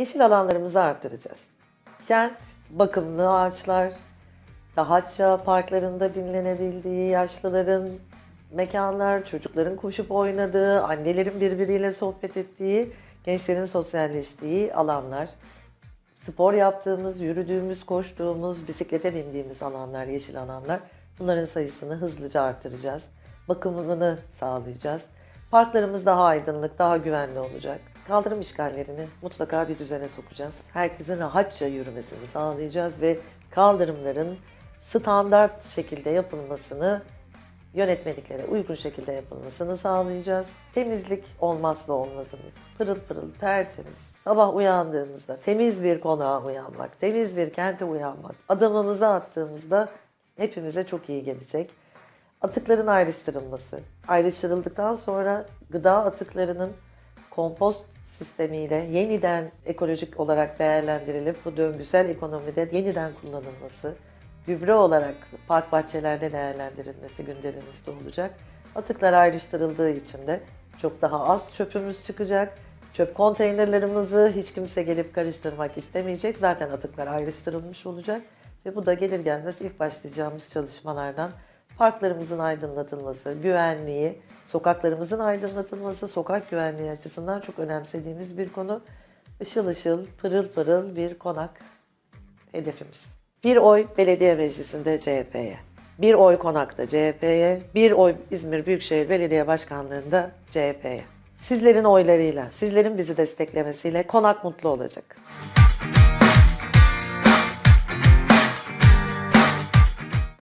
Yeşil alanlarımızı arttıracağız. Kent, bakımlı ağaçlar, rahatça parklarında dinlenebildiği, yaşlıların mekanlar, çocukların koşup oynadığı, annelerin birbiriyle sohbet ettiği, gençlerin sosyalleştiği alanlar. Spor yaptığımız, yürüdüğümüz, koştuğumuz, bisiklete bindiğimiz alanlar, yeşil alanlar. Bunların sayısını hızlıca artıracağız. Bakımını sağlayacağız. Parklarımız daha aydınlık, daha güvenli olacak. Kaldırım işgallerini mutlaka bir düzene sokacağız. Herkesin rahatça yürümesini sağlayacağız ve kaldırımların standart şekilde yapılmasını yönetmeliklere uygun şekilde yapılmasını sağlayacağız. Temizlik olmazsa olmazımız. Pırıl pırıl, tertemiz. Sabah uyandığımızda temiz bir konağa uyanmak, temiz bir kente uyanmak. Adımımızı attığımızda hepimize çok iyi gelecek. Atıkların ayrıştırılması. Ayrıştırıldıktan sonra gıda atıklarının kompost sistemiyle yeniden ekolojik olarak değerlendirilip bu döngüsel ekonomide yeniden kullanılması, gübre olarak park bahçelerde değerlendirilmesi gündemimizde olacak. Atıklar ayrıştırıldığı için de çok daha az çöpümüz çıkacak. Çöp konteynerlarımızı hiç kimse gelip karıştırmak istemeyecek. Zaten atıklar ayrıştırılmış olacak. Ve bu da gelir gelmez ilk başlayacağımız çalışmalardan parklarımızın aydınlatılması, güvenliği, sokaklarımızın aydınlatılması, sokak güvenliği açısından çok önemsediğimiz bir konu. Işıl ışıl, pırıl pırıl bir konak hedefimiz. Bir oy belediye meclisinde CHP'ye, bir oy konakta CHP'ye, bir oy İzmir Büyükşehir Belediye Başkanlığı'nda CHP'ye. Sizlerin oylarıyla, sizlerin bizi desteklemesiyle konak mutlu olacak.